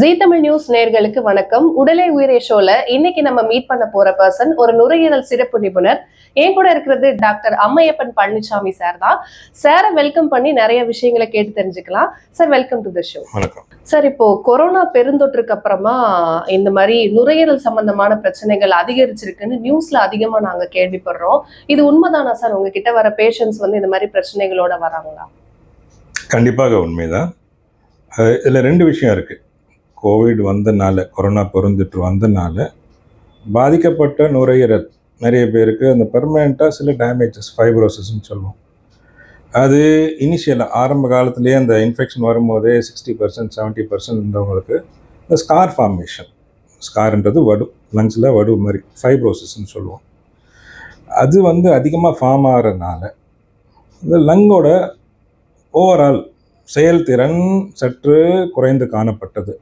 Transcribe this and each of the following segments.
ஜீ Tamil news நேர்களுக்கு வணக்கம். உடலே உயிரே ஷோல இன்னைக்கு நம்ம மீட் பண்ண போற பர்சன் ஒரு நுரையீரல் சிறப்பு நிபுணர். என் கூட இருக்கிறது டாக்டர் அம்மையப்பன் பழனிசாமி சார் தான். சாரை வெல்கம் பண்ணி நிறைய விஷயங்களை கேட்டு தெரிஞ்சுக்கலாம். Sir welcome to the show வணக்கம். சார் இப்போ கொரோனா பெருந்தொற்றுக்கு அப்புறமா இந்த மாதிரி நுரையீரல் சம்பந்தமான பிரச்சனைகள் அதிகரிச்சிருக்குன்னு நியூஸ்ல அதிகமா நாங்க கேள்விப்படுறோம். இது உண்மைதானா சார் உங்ககிட்ட வர பேஷண்ட்ஸ் வந்து இந்த மாதிரி பிரச்சனைகளோட வராங்களா? கண்டிப்பாக உண்மைதான். இதுல ரெண்டு விஷயம் இருக்கு. கோவிட் வந்தனால கொரோனா பெருந்தொற்று வந்தனால பாதிக்கப்பட்ட நுரையீரல். நிறைய பேருக்கு அந்த பெர்மனெண்ட்டாக சில டேமேஜஸ் ஃபைப்ரோசிஸ்ன்னு சொல்லுவோம். அது இனிஷியலாக ஆரம்ப காலத்துலேயே அந்த இன்ஃபெக்ஷன் வரும்போதே சிக்ஸ்டி பர்சன்ட் செவன்ட்டி பர்சன்ட் இருந்தவங்களுக்கு இந்த ஸ்கார் ஃபார்மேஷன் ஸ்கார்ன்றது வடு லங்ஸில் வடு மாதிரி ஃபைப்ரோசிஸ்ன்னு சொல்லுவோம். அது வந்து அதிகமாக ஃபார்ம் ஆகிறதுனால இந்த லங்கோட ஓவரால் செயல்திறன் சற்று குறைந்து காணப்பட்டது.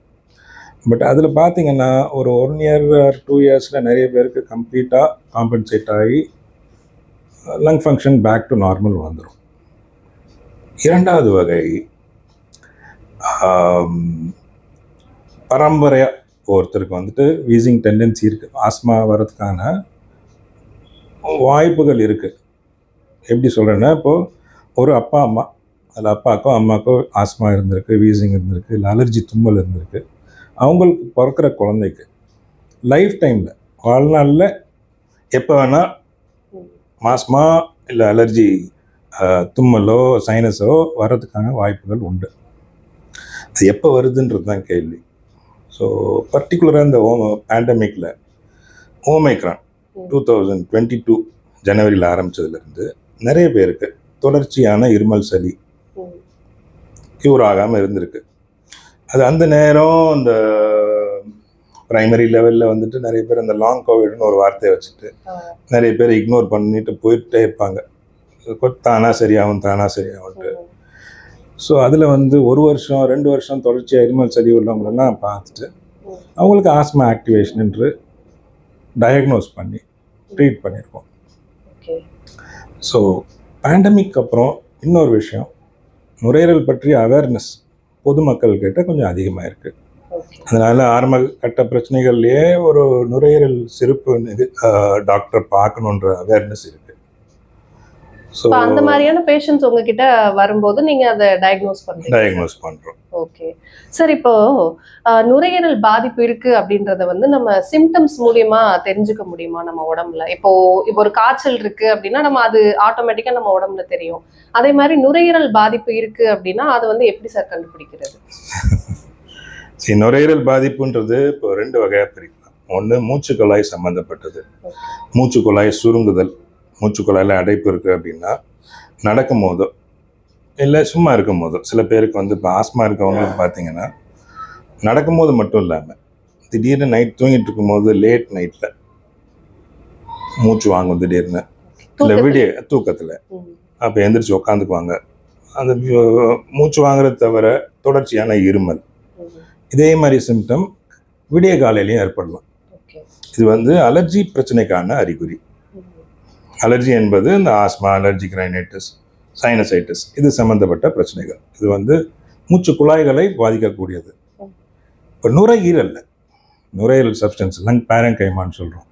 பட் அதில் பார்த்தீங்கன்னா ஒரு ஒன் இயர் டூ இயர்ஸில் நிறைய பேருக்கு கம்ப்ளீட்டாக காம்பன்சேட் ஆகி lung function back to normal வந்துடும் இரண்டாவது வகை பரம்பரையாக ஒருத்தருக்கு வந்துட்டு வீசிங் டெண்டன்சி இருக்குது ஆஸ்மா வர்றதுக்கான வாய்ப்புகள் இருக்குது எப்படி சொல்கிறேன்னா இப்போது ஒரு அப்பா அம்மா அதில் அப்பாக்கோ அம்மாக்கோ ஆஸ்மா இருந்திருக்கு வீசிங் இருந்திருக்கு இல்லை அலர்ஜி தும்மல் இருந்திருக்கு. அவங்களுக்கு பிறக்கிற குழந்தைக்கு லைஃப் டைமில் வாழ்நாளில் எப்போ வேணால் மாஸ்மா இல்லை அலர்ஜி தும்மலோ சைனஸோ வர்றதுக்கான வாய்ப்புகள் உண்டு. அது எப்போ வருதுன்றது தான் கேள்வி. ஸோ பர்டிகுலராக இந்த ஓ பேண்டமிக்கில் omicron two thousand twenty two ஜனவரியில் ஆரம்பித்ததுலேருந்து நிறைய பேருக்கு தொடர்ச்சியான இருமல் சளி. க்யூர் ஆகாமல் இருந்திருக்கு. அது அந்த நேரம் இந்த பிரைமரி லெவலில் வந்துட்டு நிறைய பேர் அந்த லாங் கோவிட்னு ஒரு வார்த்தையை வச்சுட்டு நிறைய பேர் இக்னோர் பண்ணிட்டு போயிட்டே இருப்பாங்க. தானாக சரியாகும் தானாக சரியாகும்ட்டு. ஸோ அதில் வந்து ஒரு வருஷம் ரெண்டு வருஷம் தொடர்ச்சியாக இருமல் சளி உள்ளவங்களெல்லாம் பார்த்துட்டு. அவங்களுக்கு ஆஸ்மா ஆக்டிவேஷன் என்று டயக்னோஸ் பண்ணி ட்ரீட் பண்ணியிருக்கோம். ஸோ பேண்டமிக் அப்புறம் இன்னொரு விஷயம் நுரையீரல் பற்றிய அவேர்னஸ் பொதுமக்கள் கிட்ட கொஞ்சம் அதிகமாக இருக்குது அதனால் ஆரம்ப கட்ட பிரச்சனைகள்லேயே ஒரு நுரையீரல் சிறப்பு டாக்டர் பார்க்கணுன்ற அவேர்னஸ் இருக்குது ஸோ இப்ப அந்த மாதிரியான பேஷண்ட்ஸ் உங்ககிட்ட வரும்போது நீங்க அதை டயக்னோஸ் பண்றீங்க. டயக்னோஸ் பண்ணுறோம் ஓகே சார் இப்போ நுரையீரல் பாதிப்பு இருக்கு அப்படின்றத வந்து நம்ம சிம்டம்ஸ் மூலியமா தெரிஞ்சுக்க முடியுமா நம்ம உடம்புல? இப்போ இப்போ ஒரு காய்ச்சல் இருக்கு அப்படின்னா நம்ம அது ஆட்டோமேட்டிக்கா நம்ம உடம்புல தெரியும். அதே மாதிரி நுரையீரல் பாதிப்பு இருக்கு அப்படின்னா அதை வந்து எப்படி சார் கண்டுபிடிக்கிறது? சரி நுரையீரல் பாதிப்புன்றது இப்போ ரெண்டு வகையாக பிரிக்கலாம். ஒன்று மூச்சுக்குழாய் சம்மந்தப்பட்டது மூச்சுக்குழாய் சுருங்குதல். மூச்சுக்குழாயில் அடைப்பு இருக்குது அப்படின்னா நடக்கும் போதோ இல்லை சும்மா இருக்கும் போதோ சில பேருக்கு வந்து இப்போ ஆஸ்மா இருக்கவங்களுக்கு பார்த்தீங்கன்னா நடக்கும்போது மட்டும் இல்லாமல் திடீர்னு நைட் தூங்கிட்டு இருக்கும்போது லேட் நைட்டில் மூச்சு வாங்கும் திடீர்னு இல்லை. விடிய தூக்கத்தில். அப்போ எந்திரிச்சு உட்காந்துக்குவாங்க அந்த மூச்சு வாங்குறது தவிர தொடர்ச்சியான இருமல். இதே மாதிரி சிம்டம் விடிய காலையிலையும் ஏற்படலாம் இது வந்து அலர்ஜி பிரச்சனைக்கான அறிகுறி. அலர்ஜி என்பது இந்த ஆஸ்மா அலர்ஜிக் ரைனைட்டிஸ் சைனசைட்டிஸ் இது சம்பந்தப்பட்ட பிரச்சனைகள். இது வந்து மூச்சு குழாய்களை பாதிக்கக்கூடியது. இப்போ நுரையீரல்ல நுரையீரல் சப்ஸ்டன்ஸ் லங் பேரங்கைமான்னு சொல்கிறோம்.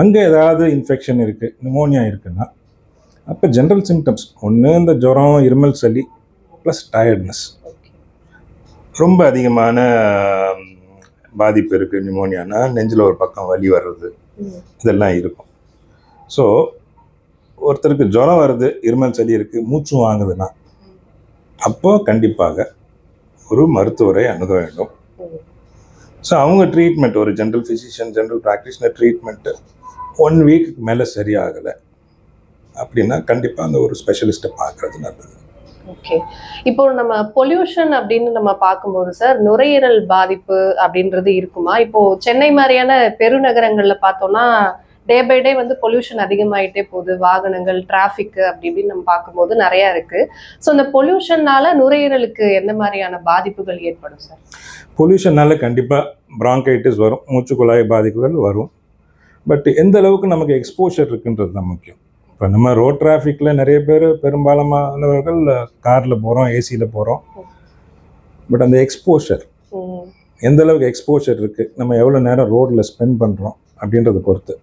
அங்கே ஏதாவது இன்ஃபெக்ஷன் இருக்குது நிமோனியா இருக்குன்னா அப்போ ஜென்ரல் சிம்டம்ஸ் ஒன்று இந்த ஜுரம் இருமல் சளி ப்ளஸ் டயர்ட்னஸ் ரொம்ப அதிகமான பாதிப்பு இருக்குது நிமோனியானா நெஞ்சில் ஒரு பக்கம் வலி வர்றது. இதெல்லாம் இருக்கும். ஸோ ஒருத்தருக்கு ஜுரம் வருது இருமல் சளி இருக்குது மூச்சும் வாங்குதுன்னா அப்போது கண்டிப்பாக ஒரு மருத்துவரை அணுக வேண்டும். ஸோ அவங்க ட்ரீட்மெண்ட் ஒரு general physician general practitioner treatment one week மேலே சரியாகலை அப்படின்னா கண்டிப்பாக அந்த ஒரு ஸ்பெஷலிஸ்ட்டை பார்க்குறது நல்லது. ஓகே இப்போ நம்ம பொல்யூஷன் அப்படின்னு நம்ம பார்க்கும்போது சார் நுரையீரல் பாதிப்பு அப்படின்றது இருக்குமா? இப்போ சென்னை மாதிரியான பெருநகரங்களில் பார்த்தோம்னா டே பை டே வந்து பொல்யூஷன் அதிகமாயிட்டே போகுது. வாகனங்கள் டிராஃபிக் அப்படி இப்படின்னு நம்ம பார்க்கும்போது நிறைய இருக்கு. ஸோ இந்த பொல்யூஷன்னால நுரையீரலுக்கு எந்த மாதிரியான பாதிப்புகள் ஏற்படும் சார் பொல்யூஷனால கண்டிப்பாக bronchitis வரும் மூச்சுக்குழாய் பாதிப்புகள் வரும். பட் எந்த அளவுக்கு நமக்கு எக்ஸ்போஷர் இருக்குன்றது தான் முக்கியம். இப்போ நம்ம ரோட் டிராஃபிக்கில் நிறைய பேர் பெரும்பாலானவர்கள் காரில் போகிறோம் ஏசியில் போகிறோம் பட் அந்த எக்ஸ்போஷர் எந்த அளவுக்கு எக்ஸ்போஷர் இருக்குது நம்ம எவ்வளோ நேரம் ரோட்டில் ஸ்பெண்ட் பண்ணுறோம் அப்படின்றத பொறுத்து.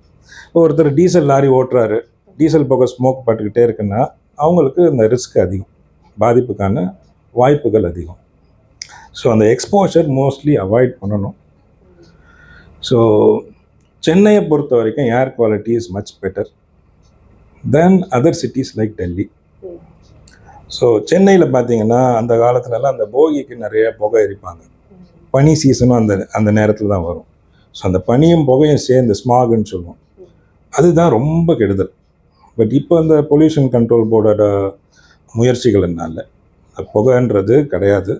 ஒருத்தர் டீசல் லாரி ஓட்டுறாரு. டீசல் புகை ஸ்மோக் பட்டுக்கிட்டே இருக்குன்னா அவங்களுக்கு இந்த ரிஸ்க் அதிகம். பாதிப்புக்கான வாய்ப்புகள் அதிகம். ஸோ அந்த எக்ஸ்போஷர் மோஸ்ட்லி அவாய்ட் பண்ணணும். ஸோ சென்னையை பொறுத்த வரைக்கும் air quality is much better than other cities like Delhi so சென்னையில் பார்த்தீங்கன்னா அந்த காலத்துலலாம் அந்த போகிக்கு நிறைய புகை எரிப்பாங்க. பனி சீசனும் அந்த அந்த நேரத்தில் தான் வரும். ஸோ அந்த பனியும் புகையும் சேர்ந்து ஸ்மாகுன்னு சொல்லுவோம். அதுதான் ரொம்ப கெடுதல். பட் இப்போ அந்த பொல்யூஷன் கண்ட்ரோல் போர்டோட முயற்சிகள்னால அந்த புகைன்றது கிடையாது.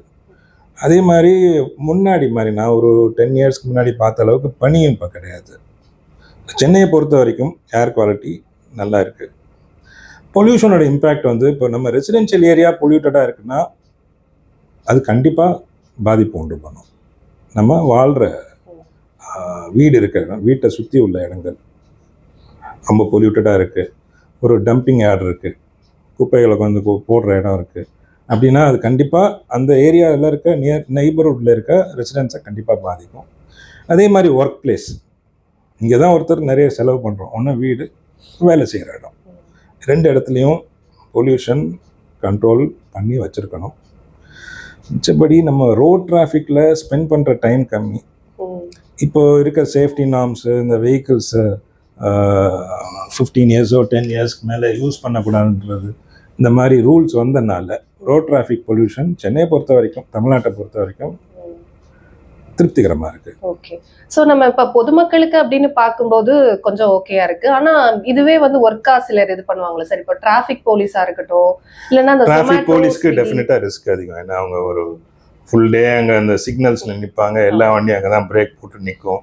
அதே மாதிரி முன்னாடி மாதிரி நான் ஒரு டென் இயர்ஸ்க்கு முன்னாடி பார்த்த அளவுக்கு பனியும் இப்போ கிடையாது. சென்னையை பொறுத்த வரைக்கும் ஏர் குவாலிட்டி நல்லா இருக்குது பொல்யூஷனோட இம்பேக்ட் வந்து இப்போ நம்ம ரெசிடென்ஷியல் ஏரியா பொல்யூட்டடாக இருக்குன்னா அது கண்டிப்பாக பாதிப்பு உண்டு பண்ணும். நம்ம வாழ்கிற வீடு இருக்கிற இடம் வீட்டை சுற்றி உள்ள இடங்கள் ரொம்ப பொல்யூட்டடாக இருக்குது ஒரு டம்பிங் யார்டு இருக்குது குப்பைகளை வந்து போடுற இடம் இருக்குது அப்படின்னா அது கண்டிப்பாக அந்த ஏரியாவில் இருக்க நியர் நெய்பர்ஹுட்டில் இருக்க ரெசிடென்ஸை கண்டிப்பாக பாதிக்கும். அதே மாதிரி ஒர்க் பிளேஸ் இங்கே தான் ஒருத்தர் நிறைய செலவு பண்ணுறோம் ஒன்று வீடு வேலை செய்கிற இடம். ரெண்டு இடத்துலையும் பொல்யூஷன் கண்ட்ரோல் பண்ணி வச்சுருக்கணும். மிச்சபடி நம்ம ரோட் டிராஃபிக்கில் ஸ்பெண்ட் பண்ணுற டைம் கம்மி. இப்போ இருக்க சேஃப்டி நார்ம்ஸு இந்த வெஹிக்கிள்ஸு ஃபிஃப்டீன் இயர்ஸோ டென் இயர்ஸ்க்கு மேலே யூஸ் பண்ணக்கூடாதுன்றது. இந்த மாதிரி ரூல்ஸ் வந்தனால ரோட் டிராஃபிக் பொல்யூஷன் சென்னையை பொறுத்த வரைக்கும் தமிழ்நாட்டை பொறுத்த வரைக்கும். திருப்திகரமாக இருக்குது ஓகே சோ நம்ம இப்ப பொதுமக்களுக்கு அப்படின்னு பார்க்கும்போது கொஞ்சம் ஓகேயா இருக்கு. ஆனா இதுவே வந்து ஒர்க்கா சிலர் இது பண்ணுவாங்களே சார். இப்போ டிராபிக் போலீஸா இருக்கட்டும் இல்லைன்னா அந்த டிராஃபிக் போலீஸ்க்கு. டெஃபினட்டாக ரிஸ்க் அதிகம். ஏன்னா அவங்க ஒரு ஃபுல் டே அங்கே அந்த சிக்னல்ஸில் நிற்பாங்க எல்லா வண்டியும் அங்கே தான் பிரேக் போட்டு நிற்கும்.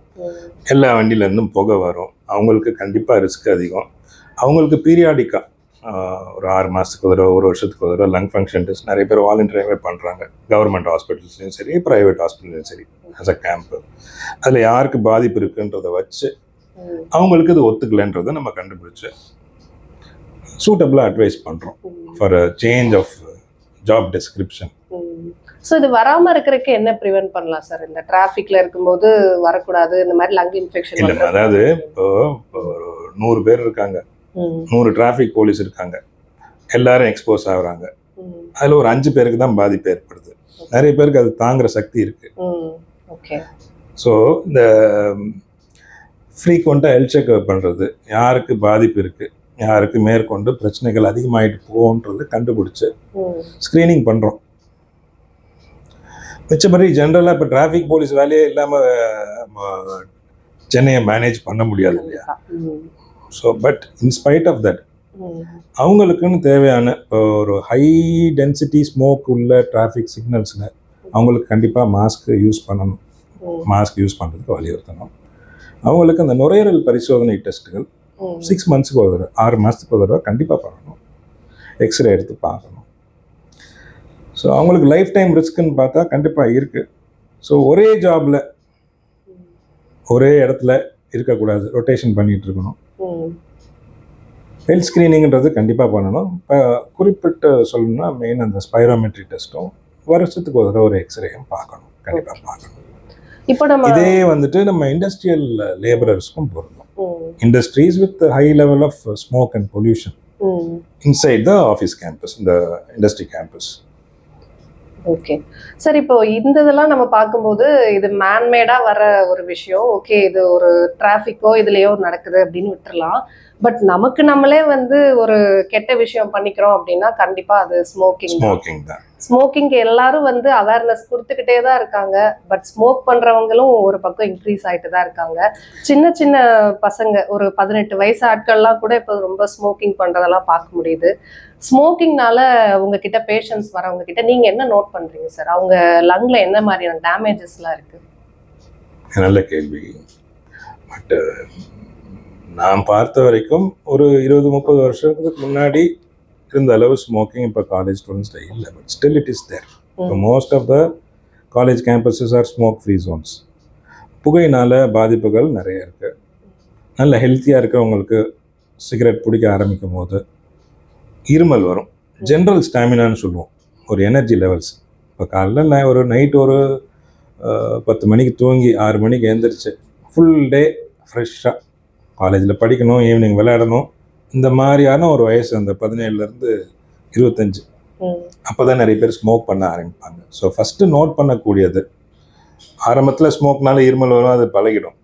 எல்லா வண்டியிலேருந்தும் புகை வரும். அவங்களுக்கு கண்டிப்பாக ரிஸ்க் அதிகம் அவங்களுக்கு பீரியாடிக்காக ஒரு ஆறு மாதத்துக்கு ஒரு ஒரு வருஷத்துக்கு ஒரு லங் ஃபங்க்ஷன் டெஸ்ட் நிறைய பேர் வாலண்டியராகவே பண்ணுறாங்க கவர்மெண்ட் ஹாஸ்பிட்டல்ஸ்லையும் சரி ப்ரைவேட் ஹாஸ்பிட்டல்லையும் சரி as a கேம்ப்பு அதில் யாருக்கு பாதிப்பு இருக்குன்றதை வச்சு. அவங்களுக்கு இது ஒத்துக்கலைன்றதை நம்ம கண்டுபிடிச்சு சூட்டபிளாக அட்வைஸ் பண்ணுறோம். For a change of job description so இது வராம இருக்கிறதுக்கு என்ன ப்ரிவென்ட் பண்ணலாம் சார் இந்த டிராஃபிக்ல இருக்கும்போது வரக்கூடாது இந்த மாதிரி லங் இன்ஃபெக்ஷன் இல்லை அதாவது இப்போ நூறு பேர் இருக்காங்க. நூறு டிராஃபிக் போலீஸ் இருக்காங்க. எல்லாரும் எக்ஸ்போஸ் ஆகுறாங்க. அதில் ஒரு அஞ்சு பேருக்கு தான் பாதிப்பு ஏற்படுது. நிறைய பேருக்கு அது தாங்குற சக்தி இருக்குது ஓகே ஸோ இந்த ஃப்ரீக்வெண்ட்டாக ஹெல்த் செக்அப் பண்ணுறது யாருக்கு பாதிப்பு இருக்குது யாருக்கு மேற்கொண்டு பிரச்சனைகள் அதிகமாகிட்டு போகுன்றது கண்டுபிடிச்சு ஸ்க்ரீனிங் பண்ணுறோம் மிச்சபடி ஜென்ரலாக இப்போ டிராஃபிக் போலீஸ் வேலையே இல்லாமல் சென்னையை மேனேஜ் பண்ண முடியாது இல்லையா? So but in spite of that அவங்களுக்குன்னு தேவையான இப்போ ஒரு ஹை டென்சிட்டி ஸ்மோக் உள்ள டிராஃபிக் சிக்னல்ஸில் அவங்களுக்கு கண்டிப்பாக மாஸ்க் யூஸ் பண்ணணும். மாஸ்க் யூஸ் பண்ணுறதுக்கு வலியுறுத்தணும். அவங்களுக்கு அந்த நுரையீரல் பரிசோதனை டெஸ்ட்டுகள் சிக்ஸ் மந்த்ஸ்க்கு ஒரு தடவை ஆறு மாதத்துக்கு ஒரு தடவை கண்டிப்பாக பண்ணணும். எக்ஸ்ரே எடுத்து பார்க்கணும். ஸோ அவங்களுக்கு லைஃப் டைம் ரிஸ்க்குன்னு பார்த்தா கண்டிப்பாக இருக்குது ஸோ ஒரே ஜாபில் ஒரே இடத்துல இருக்கக்கூடாது. ரொட்டேஷன் பண்ணிகிட்டு இருக்கணும். ஹெல்த் ஸ்க்ரீனிங்கிறது கண்டிப்பாக பண்ணணும். இப்போ குறிப்பிட்டு சொல்லணும்னா மெயின் அந்த ஸ்பைரோமெட்ரி டெஸ்ட்டும் வருஷத்துக்கு ஒரு தடவை ஒரு எக்ஸ்ரேயும் பார்க்கணும். கண்டிப்பாக பார்க்கணும். இப்போ நம்ம இதே வந்துட்டு நம்ம இண்டஸ்ட்ரியல் லேபரர்ஸ்க்கும் பொருந்தும். Industries with high level of smoke and pollution. Inside the office campus இந்த இண்டஸ்ட்ரி கேம்பஸ் ஓகே சார் இப்போ இந்த இதெல்லாம் நம்ம பார்க்கும்போது இது மேன்மேடா வர ஒரு விஷயம். ஓகே இது ஒரு டிராஃபிக்கோ இதுலயோ நடக்குது அப்படின்னு விட்டுறலாம். பட் நமக்கு நம்மளே வந்து ஒரு கெட்ட விஷயம் பண்ணிக்கிறோம் அப்படின்னா கண்டிப்பா அது ஸ்மோக்கிங் ஸ்மோக்கிங் தான். ஸ்மோக்கிங்க்கு எல்லாரும் வந்து அவேர்னஸ் கொடுத்துக்கிட்டே தான் இருக்காங்க. பட் ஸ்மோக் பண்றவங்களும் ஒரு பக்கம் இன்க்ரீஸ் ஆயிட்டு தான் இருக்காங்க. சின்ன சின்ன பசங்க ஒரு பதினெட்டு வயசு ஆட்கள்லாம் கூட இப்போ ரொம்ப ஸ்மோக்கிங் பண்றதெல்லாம் பார்க்க முடியுது. ஸ்மோக்கிங்னால உங்ககிட்ட பேஷண்ட்ஸ் வரவங்க கிட்ட நீங்க என்ன நோட் பண்றீங்க சார் அவங்க லங்ல என்ன மாதிரியான டேமேஜஸ்லாம் இருக்கு? நல்ல கேள்வி. பட் நான் பார்த்த வரைக்கும் ஒரு இருபது முப்பது வருஷத்துக்கு முன்னாடி இருந்த அளவு ஸ்மோக்கிங் இப்போ காலேஜ் ஸ்டூடெண்ட்ஸில் இல்லை but still it is there இப்போ most of the college campuses are smoke free zones புகையினால் பாதிப்புகள் நிறைய இருக்குது நல்ல ஹெல்த்தியாக இருக்கிறவங்களுக்கு சிகரெட் பிடிக்க ஆரம்பிக்கும் போது இருமல் வரும். ஜென்ரல் ஸ்டாமினான்னு சொல்லுவோம். ஒரு எனர்ஜி லெவல்ஸ் இப்போ காலைல நான் ஒரு நைட் ஒரு பத்து மணிக்கு தூங்கி ஆறு மணிக்கு எழுந்திரிச்சு ஃபுல் டே ஃப்ரெஷ்ஷாக காலேஜில் படிக்கணும் ஈவினிங் விளையாடணும். இந்த மாதிரியான ஒரு வயசு அந்த பதினேழுலேருந்து இருபத்தஞ்சு. அப்போ தான் நிறைய பேர் ஸ்மோக் பண்ண ஆரம்பிப்பாங்க. ஸோ ஃபஸ்ட்டு நோட் பண்ணக்கூடியது ஆரம்பத்தில் ஸ்மோக்னால இருமல் வரும் அது பழகிடும்.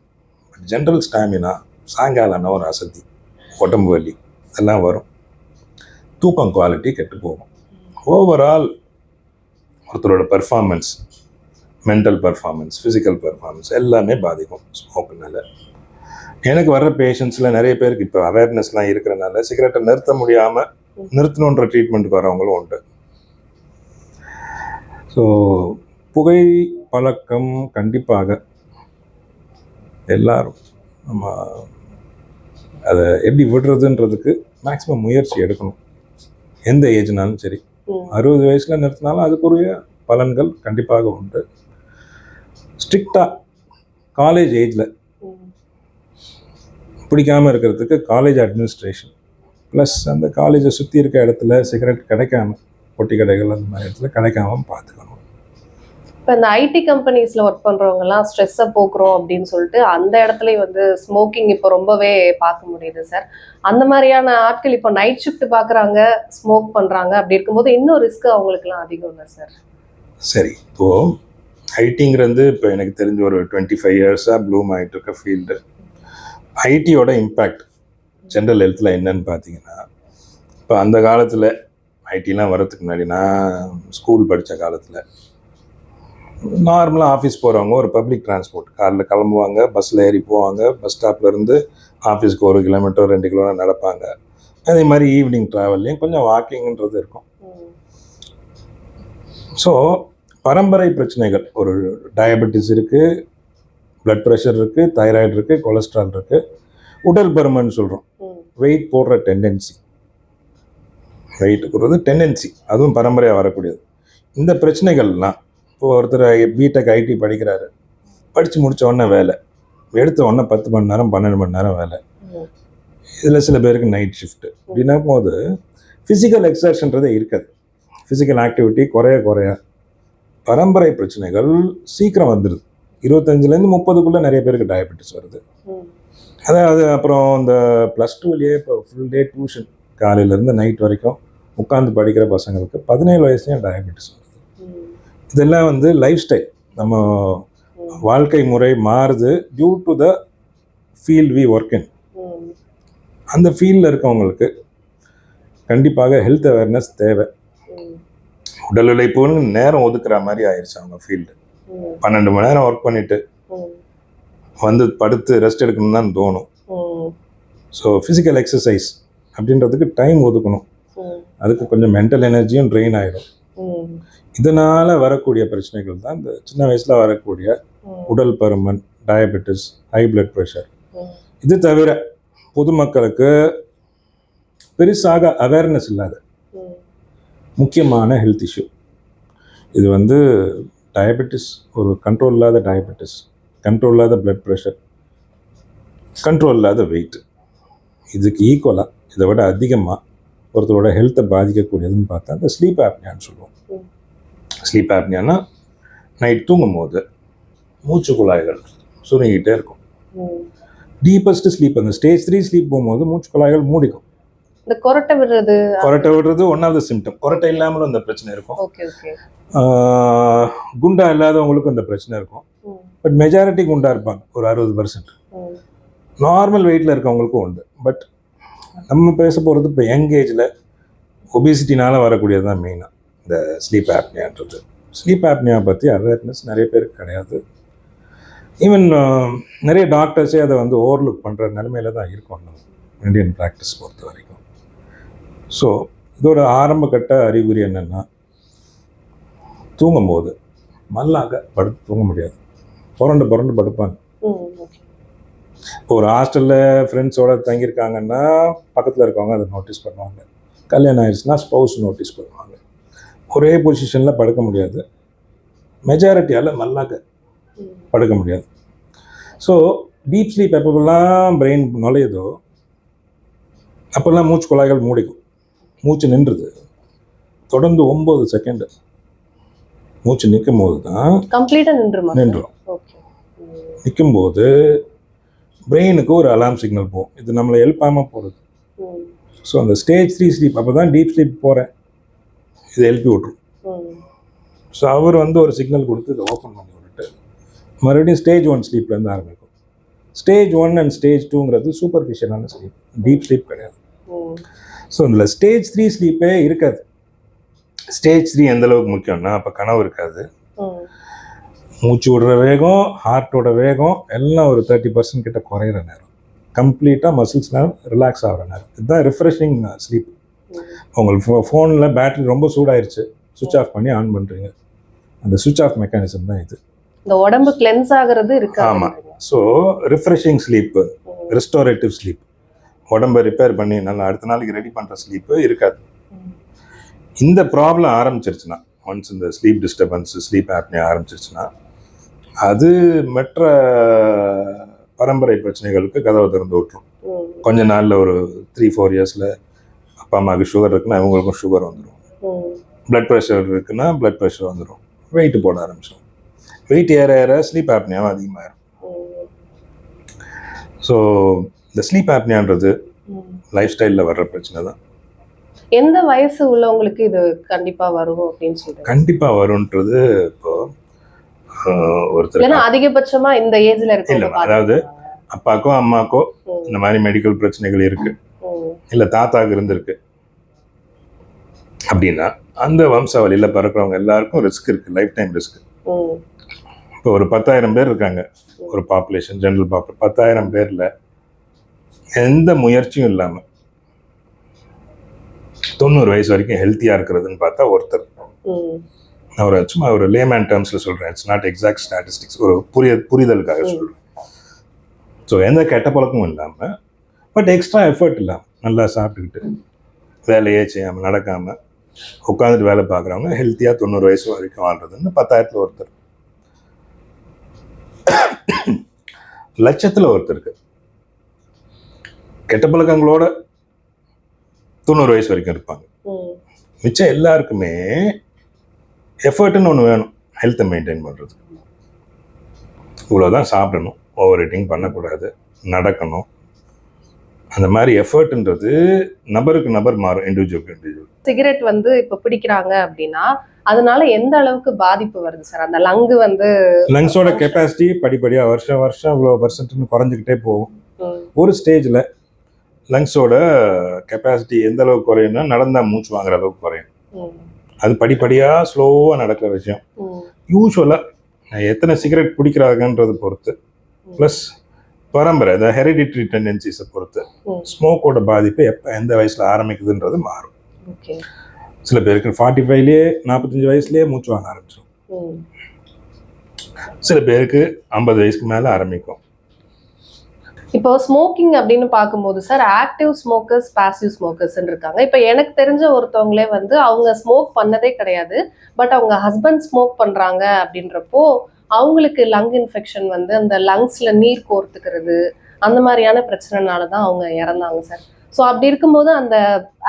பட் ஜென்ரல் ஸ்டாமினா சாயங்காலம்னா ஒரு அசதி உடம்பு வலி இதெல்லாம் வரும். தூக்கம் குவாலிட்டி கெட்டு போகும். ஓவரால் ஒருத்தரோட performance mental performance physical performance எல்லாமே பாதிக்கும் ஸ்மோக்குனால எனக்கு வர்ற பேஷண்ட்ஸில் நிறைய பேருக்கு இப்போ அவேர்னஸ்லாம் இருக்கிறனால சிகரெட்டை நிறுத்த முடியாமல் நிறுத்தணுன்ற ட்ரீட்மெண்ட்டுக்கு வரவங்களும் உண்டு. ஸோ புகை பழக்கம் கண்டிப்பாக எல்லாரும் நம்ம அதை எப்படி விடுறதுன்றதுக்கு மேக்ஸிமம் முயற்சி எடுக்கணும். எந்த ஏஜ்னாலும் சரி. அறுபது வயசில் நிறுத்தினாலும் அதுக்குரிய பலன்கள் கண்டிப்பாக உண்டு. ஸ்ட்ரிக்டாக காலேஜ் ஏஜில் ம், பிடிக்காம இருக்கிறதுக்கு காலேஜ் அட்மினிஸ்ட்ரேஷன் ப்ளஸ் அந்த காலேஜை சுற்றி இருக்க இடத்துல சிகரெட் கிடைக்காம பொட்டி கடைகள் அந்த மாதிரி இடத்துல கிடைக்காம பார்த்துக்கணும். இப்ப இந்த ஐடி கம்பெனிஸ்ல ஒர்க் பண்றவங்க எல்லாம் ஸ்ட்ரெஸ்ஸை போக்குறோம் அப்படின்னு சொல்லிட்டு அந்த இடத்துலயும் வந்து ஸ்மோக்கிங் இப்போ ரொம்பவே பார்க்க முடியுது சார் அந்த மாதிரியான ஆட்கள் இப்போ நைட் ஷிஃப்ட் பாக்குறாங்க ஸ்மோக் பண்றாங்க அப்படி இருக்கும்போது இன்னும் ரிஸ்க் அவங்களுக்குலாம் அதிகம் இல்லை சார் சரி இப்போது ஐடிங்கிறது இப்போ எனக்கு தெரிஞ்ச ஒரு டுவெண்ட்டி ஃபைவ் இயர்ஸாக ப்ளூம் ஆகிட்டு இருக்க ஃபீல்டு ஐடியோட இம்பேக்ட் ஜென்ரல் ஹெல்த்தில் என்னன்னு பார்த்தீங்கன்னா இப்போ அந்த காலத்தில் ஐடிலாம் வரதுக்கு முன்னாடி நான் ஸ்கூல் படித்த காலத்தில் நார்மலாக ஆஃபீஸ் போகிறவங்க ஒரு பப்ளிக் டிரான்ஸ்போர்ட் காரில் கிளம்புவாங்க பஸ்ஸில் ஏறி போவாங்க பஸ் ஸ்டாப்லேருந்து ஆஃபீஸ்க்கு ஒரு கிலோமீட்டர் ரெண்டு கிலோமீட்டர் நடப்பாங்க. அதே மாதிரி ஈவினிங் ட்ராவல்லையும் கொஞ்சம் வாக்கிங்ன்றது இருக்கும். ஸோ பரம்பரை பிரச்சனைகள் ஒரு டயபெட்டிஸ் இருக்குது blood ப்ரெஷர் இருக்குது தைராய்டு இருக்குது கொலஸ்ட்ரால் இருக்குது உடல் பருமன் சொல்கிறோம் வெயிட் போடுற டெண்டன்சி வெயிட் போடுறது டெண்டன்சி அதுவும் பரம்பரையாக வரக்கூடியது. இந்த பிரச்சனைகள்லாம் இப்போ ஒருத்தர் பிடெக் ஐடி படிக்கிறாரு. படித்து முடிச்ச உடனே வேலை. எடுத்த உடனே பத்து மணி நேரம் பன்னெண்டு மணி நேரம் வேலை. இதில் சில பேருக்கு நைட் ஷிஃப்ட்டு அப்படின்னா போது ஃபிசிக்கல் எக்ஸர்ஷன்றதே இருக்காது. ஃபிசிக்கல் ஆக்டிவிட்டி குறைய குறைய பரம்பரை பிரச்சனைகள் சீக்கிரம் வந்துடுது இருபத்தஞ்சிலேருந்து முப்பதுக்குள்ளே நிறைய பேருக்கு டயபெட்டிஸ் வருது. அதாவது அப்புறம் இந்த ப்ளஸ் டூலேயே இப்போ ஃபுல் டே டியூஷன் காலையிலேருந்து நைட் வரைக்கும் உட்காந்து படிக்கிற பசங்களுக்கு பதினேழு வயசுலேயும் டயபெட்டிஸ் வருது. இதெல்லாம் வந்து லைஃப் ஸ்டைல் நம்ம வாழ்க்கை முறை மாறுது due to the field we work in அந்த ஃபீல்டில் இருக்கவங்களுக்கு கண்டிப்பாக ஹெல்த் அவேர்னஸ் தேவை. உடல் உழைப்புன்னு நேரம் ஒதுக்குற மாதிரி ஆயிடுச்சு அவங்க ஃபீல்டு பன்னெண்டு மணி நேரம் ஒர்க் பண்ணிட்டு வந்து படுத்து ரெஸ்ட் எடுக்கணும்னு தான் தோணும். ஸோ ஃபிசிக்கல் எக்ஸசைஸ் அப்படின்றதுக்கு டைம் ஒதுக்கணும். அதுக்கு கொஞ்சம் மென்டல் எனர்ஜியும் ட்ரெயின் ஆகிடும் இதனால் வரக்கூடிய பிரச்சனைகள் தான் இந்த சின்ன வயசில் வரக்கூடிய உடல் பருமன் டயபெட்டிஸ் ஹை பிளட் ப்ரெஷர் இது தவிர பொதுமக்களுக்கு பெருசாக அவேர்னஸ் இல்லாத முக்கியமான ஹெல்த் இஷ்யூ இது வந்து டயபெட்டிஸ் ஒரு கண்ட்ரோல் இல்லாத டயபெட்டிஸ் கண்ட்ரோல் இல்லாத பிளட் ப்ரெஷர் கண்ட்ரோல் இல்லாத வெயிட் இதுக்கு ஈக்குவலாக இதை விட அதிகமாக ஒருத்தரோட ஹெல்த்தை பாதிக்கக்கூடியதுன்னு பார்த்தா அந்த ஸ்லீப் ஆப்னியான்னு சொல்லுவோம். ஸ்லீப் ஆப்னியானா நைட் தூங்கும் போது மூச்சு குழாய்கள் சுருங்கிக்கிட்டே இருக்கும். டீப்பஸ்ட் ஸ்லீப் அந்த ஸ்டேஜ் த்ரீ ஸ்லீப் போகும்போது மூச்சு குழாய்கள் மூடிக்கும் இந்த கொரட்டை விடுறது கொரட்டை விடுறது ஒன் ஆஃப் த சிம்டம் கொரட்டை இல்லாமலும் இந்த பிரச்சனை இருக்கும். குண்டா இல்லாதவங்களுக்கும் இந்த பிரச்சனை இருக்கும். பட் மெஜாரிட்டி குண்டா இருப்பாங்க. ஒரு அறுபது பர்சன்ட் நார்மல் வெயிட்டில் இருக்கவங்களுக்கும் உண்டு. பட் நம்ம பேச போகிறது இப்போ யங் ஏஜில் ஒபிசிட்டினால வரக்கூடியது தான் மெயினாக இந்த ஸ்லீப் ஆப்னியான்றது ஸ்லீப் ஆப்னியா பற்றி அவேர்னஸ் நிறைய பேருக்கு கிடையாது. ஈவன் நிறைய டாக்டர்ஸே அதை வந்து ஓவர்லுக் பண்ணுற நிலமையில தான் இருக்கோம் நம்ம. இந்தியன் ப்ராக்டிஸ் பொறுத்த வரைக்கும் ஸோ இதோட ஆரம்ப கட்ட அறிகுறி என்னென்னா தூங்கும்போது மல்லாக படுத்து தூங்க முடியாது. புரண்டு புரண்டு படுப்பாங்க. ஒரு ஹாஸ்டலில் ஃப்ரெண்ட்ஸோட தங்கியிருக்காங்கன்னா பக்கத்தில் இருக்கவங்க அதை நோட்டீஸ் பண்ணுவாங்க. கல்யாணம் ஆயிடுச்சுன்னா ஸ்பௌஸ் நோட்டீஸ் பண்ணுவாங்க. ஒரே பொசிஷனில் படுக்க முடியாது. மெஜாரிட்டியால் மல்லாக ம், படுக்க முடியாது. ஸோ டீப் ஸ்லீப் எப்பப்பெல்லாம் பிரெயின் நுழையுதோ அப்போல்லாம் மூச்சு குழாய்கள் மூடிக்கும். மூச்சு நின்றுது. தொடர்ந்து ஒம்பது செகண்டு மூச்சு நிற்கும் போது தான் கம்ப்ளீட்டா நின்றுமா? நின்றோம். ஓகே நிற்கும்போது பிரெயினுக்கு ஒரு அலாம் சிக்னல் போகும். இது நம்மளை எழுப்பாமல் போகிறது ஸோ அந்த ஸ்டேஜ் த்ரீ ஸ்லீப் அப்போ தான் டீப் ஸ்லீப் போகிறேன் இதை எழுப்பி விட்ரும் ஸோ அவர் வந்து ஒரு சிக்னல் கொடுத்து இதை ஓப்பன் பண்ணி விட்டுட்டு மறுபடியும் ஸ்டேஜ் ஒன் ஸ்லீப்லேருந்து ஆரம்பிக்கும். ஸ்டேஜ் ஒன் அண்ட் ஸ்டேஜ் டூங்கிறது சூப்பர்ஃபிஷியலான ஸ்லீப் டீப் ஸ்லீப் கிடையாது. ஸோ இதில் ஸ்டேஜ் த்ரீ ஸ்லீப்பே இருக்காது. ஸ்டேஜ் த்ரீ எந்த அளவுக்கு முக்கியம்னா அப்போ கனவு இருக்காது. மூச்சு விடுற வேகம் ஹார்ட்டோட வேகம் எல்லாம் ஒரு தேர்ட்டி பர்சன்ட் கிட்ட குறையிற நேரம். கம்ப்ளீட்டாக மசில்ஸ்லாம் ரிலாக்ஸ் ஆகிற நேரம். இதுதான் ரிஃப்ரெஷிங் ஸ்லீப் உங்களுக்கு ஃபோனில் பேட்டரி ரொம்ப சூடாயிருச்சு. சுவிட்ச் ஆஃப் பண்ணி ஆன் பண்ணுறீங்க அந்த சுவிட்ச் ஆஃப் மெக்கானிசம் தான் இது. இந்த உடம்பு கிளென்ஸ் ஆகுறது ஆமா. இருக்காது so refreshing sleep restorative sleep உடம்பை ரிப்பேர் பண்ணி நல்லா அடுத்த நாளைக்கு ரெடி பண்ணுற ஸ்லீப்பு இருக்காது. இந்த ப்ராப்ளம் ஆரம்பிச்சிருச்சுன்னா ஒன்ஸ் இந்த ஸ்லீப் டிஸ்டர்பன்ஸ் ஸ்லீப் ஆப்னியா ஆரம்பிச்சிருச்சுன்னா அது மற்ற பரம்பரை பிரச்சனைகளுக்கு கதவை திறந்து விட்டுரும். கொஞ்ச நாளில் ஒரு த்ரீ ஃபோர் இயர்ஸில் அப்பா அம்மாவுக்கு சுகர் இருக்குன்னா அவங்களுக்கும் சுகர் வந்துடும் பிளட் ப்ரெஷர் இருக்குன்னா பிளட் ப்ரெஷர் வந்துடும் வெயிட் போட ஆரம்பிச்சிடும் வெயிட் ஏற ஏற ஸ்லீப் ஆப்னியாவும் அதிகமாகிடும் ஸோ இந்த ஸ்லீப் ஆப்னியான்றது லைஃப் ஸ்டைலில் வர்ற பிரச்சனை தான். எந்த வயசு உள்ளவங்களுக்கு இது கண்டிப்பா வரும் அப்படின்னு சொல்றேன் கண்டிப்பாக வரும்ன்றது இப்போ ஒருத்தர் இல்லைன்னா அதிகபட்சமா இந்த ஏஜ்ல இல்ல, அதாவது. அப்பாக்கோ அம்மாக்கோ இந்த மாதிரி மெடிக்கல் பிரச்சனைகள் இருக்கு. இல்லை தாத்தாக்கு இருந்திருக்கு. அப்படின்னா அந்த வம்சாவளியில் பிறக்கிறவங்க எல்லாருக்கும் ரிஸ்க் இருக்கு லைஃப் டைம் ரிஸ்க் இப்போ ஒரு பத்தாயிரம் பேர் இருக்காங்க. ஒரு பாப்புலேஷன் ஜென்ரல் பாப்பு பத்தாயிரம் பேர்ல எந்த முயற்சியும் இல்லாமல் தொண்ணூறு வயசு வரைக்கும் ஹெல்த்தியாக இருக்கிறதுன்னு பார்த்தா ஒருத்தர். நான் ஒரு சும்மா ஒரு லேமேன் டேர்ம்ஸில் சொல்கிறேன் இட்ஸ் நாட் எக்ஸாக்ட் ஸ்டாட்டிஸ்டிக்ஸ் ஒரு புரிய புரிதலுக்காக. சொல்கிறேன் ஸோ எந்த கெட்ட பழக்கமும் இல்லாமல் பட் எக்ஸ்ட்ரா எஃபர்ட் இல்லாமல் நல்லா சாப்பிட்டுக்கிட்டு வேலையே செய்யாமல் நடக்காமல் உட்காந்துட்டு வேலை பார்க்குறவங்க ஹெல்த்தியாக தொண்ணூறு வயசு வரைக்கும் வாழ்றதுன்னு பத்தாயிரத்தில் ஒருத்தர். லட்சத்தில் ஒருத்தருக்கு கெட்ட பழக்கங்களோட தொண்ணூறு வயசு வரைக்கும் இருப்பாங்க. மிச்சம் எல்லாருக்குமே எஃபர்ட்னு ஒன்று வேணும் ஹெல்த்தை மெயின்டைன் பண்ணுறதுக்கு இவ்வளோதான் சாப்பிடணும் ஓவர் ஈட்டிங் பண்ணக்கூடாது நடக்கணும். அந்த மாதிரி எஃபர்ட்ன்றது நபருக்கு நபர் மாறும் இண்டிவிஜுவலுக்கு இண்டிவிஜுவல் சிகரெட் வந்து இப்ப பிடிக்கிறாங்க அப்படின்னா அதனால எந்த அளவுக்கு பாதிப்பு வருது சார்? அந்த லங்கு வந்து லங்ஸோட கெப்பாசிட்டி படிப்படியாக வருஷம் வருஷம் இவ்வளோ பர்சன்ட்னு குறைஞ்சிக்கிட்டே போகும். ஒரு ஸ்டேஜில் லங்ஸோட கெப்பாசிட்டி எந்த அளவுக்கு குறையும்னா நடந்தால் மூச்சு வாங்குற அளவுக்கு குறையும். அது படிப்படியாக ஸ்லோவாக நடக்கிற விஷயம். யூஸ்வலாக எத்தனை சிகரெட் பிடிக்கிறாங்கன்றதை பொறுத்து ப்ளஸ் பரம்பரை இந்த ஹெரிடிட்ரி டெண்டன்சிஸை பொறுத்து ஸ்மோக்கோட பாதிப்பு எப்போ எந்த வயசில் ஆரம்பிக்குதுன்றது மாறும். சில பேருக்கு ஃபார்ட்டி ஃபைவ்லேயே நாற்பத்தஞ்சு வயசுலேயே மூச்சு வாங்க ஆரம்பிச்சிடும் சில பேருக்கு ஐம்பது வயசுக்கு மேலே ஆரம்பிக்கும். இப்போ ஸ்மோக்கிங் அப்படின்னு பார்க்கும்போது சார் ஆக்டிவ் ஸ்மோக்கர்ஸ் பாசிவ் ஸ்மோக்கர்ஸ்ன்னு இருக்காங்க. இப்போ எனக்கு தெரிஞ்ச ஒருத்தவங்களே வந்து அவங்க ஸ்மோக் பண்ணதே கிடையாது. பட் அவங்க ஹஸ்பண்ட் ஸ்மோக் பண்ணுறாங்க அப்படின்றப்போ அவங்களுக்கு லங் இன்ஃபெக்ஷன் வந்து அந்த லங்ஸில் நீர் கோர்த்துக்கிறது அந்த மாதிரியான பிரச்சனைனால தான் அவங்க இறந்தாங்க சார் ஸோ அப்படி இருக்கும்போது அந்த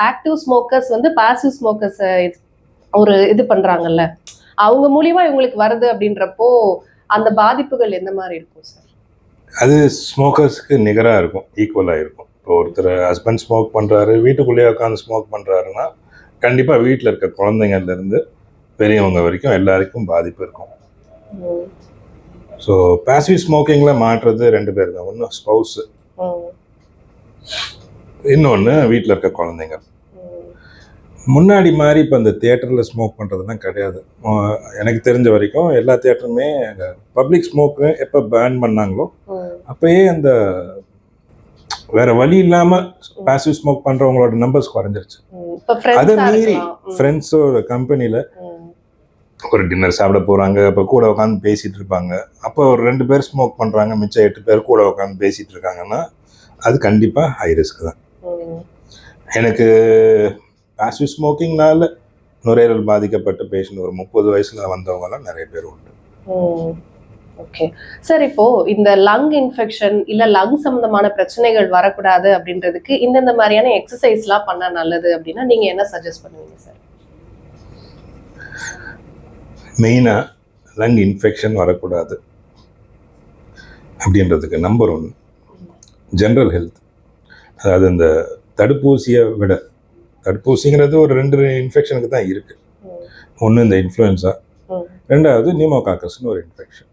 ஆக்டிவ் ஸ்மோக்கர்ஸ் வந்து பாசிவ் ஸ்மோக்கர்ஸை ஒரு இது பண்ணுறாங்கல்ல அவங்க மூலிமா இவங்களுக்கு வருது அப்படின்றப்போ அந்த பாதிப்புகள் எந்த மாதிரி இருக்கும் சார் அது ஸ்மோக்கர்ஸ்க்கு நிகராக இருக்கும் ஈக்குவலாக இருக்கும். இப்போ ஒருத்தர் ஹஸ்பண்ட் ஸ்மோக் பண்ணுறாரு வீட்டுக்குள்ளேயே உட்காந்து ஸ்மோக் பண்ணுறாருன்னா கண்டிப்பாக வீட்டில் இருக்க குழந்தைங்கள்லேருந்து பெரியவங்க வரைக்கும் எல்லாருக்கும் பாதிப்பு இருக்கும். ஸோ பாசிவ் ஸ்மோக்கிங்கில் மாற்றுறது ரெண்டு பேர் தான். ஒன்று ஸ்பௌஸ் இன்னொன்று வீட்டில் இருக்க குழந்தைங்க. முன்னாடி மாதிரி இப்போ இந்த தேட்டரில் ஸ்மோக் பண்ணுறதுலாம் கிடையாது. எனக்கு தெரிஞ்ச வரைக்கும் எல்லா தேட்டருமே பப்ளிக் ஸ்மோக்கு எப்போ பேன் பண்ணாங்களோ அப்போயே அந்த வேற வழி இல்லாமல் பாசிவ் ஸ்மோக் பண்ணுறவங்களோட நம்பர்ஸ் குறைஞ்சிருச்சு. இப்ப அதை மீறி ஃப்ரெண்ட்ஸோட கம்பெனியில் ஒரு டின்னர் சாப்பிட போகிறாங்க அப்போ கூட உட்காந்து பேசிகிட்டு இருப்பாங்க. அப்போ ஒரு ரெண்டு பேர் ஸ்மோக் பண்ணுறாங்க மிச்சம் எட்டு பேர் கூட உட்காந்து பேசிகிட்டு இருக்காங்கன்னா அது கண்டிப்பாக ஹை ரிஸ்க் தான். எனக்கு பாசிவ் ஸ்மோக்கிங்னால நுரையீரல் பாதிக்கப்பட்ட பேஷண்ட் ஒரு முப்பது வயசுல வந்தவங்கலாம் நிறைய பேர் உண்டு. ஓகே சார் இப்போ இந்த லங் இன்ஃபெக்ஷன் இல்ல லங் சம்பந்தமான பிரச்சனைகள் வரக்கூடாது அப்படின்றதுக்கு இந்தந்த மாதிரியான எக்ஸசைஸ்லாம் பண்ணா நல்லது அப்படின்னா நீங்க என்ன சஜஸ்ட் பண்ணுவீங்க சார் மெயினாக லங் இன்ஃபெக்ஷன் வரக்கூடாது அப்படின்றதுக்கு நம்பர் ஒன் ஜென்ரல் ஹெல்த் அதாவது இந்த தடுப்பூசியை விட தடுப்பூசிங்கிறது ஒரு ரெண்டு இன்ஃபெக்ஷனுக்கு தான் இருக்குது ஒன்று இந்த இன்ஃப்ளூயன்ஸா. ரெண்டாவது நியூமோகாக்கஸ்னு ஒரு இன்ஃபெக்ஷன்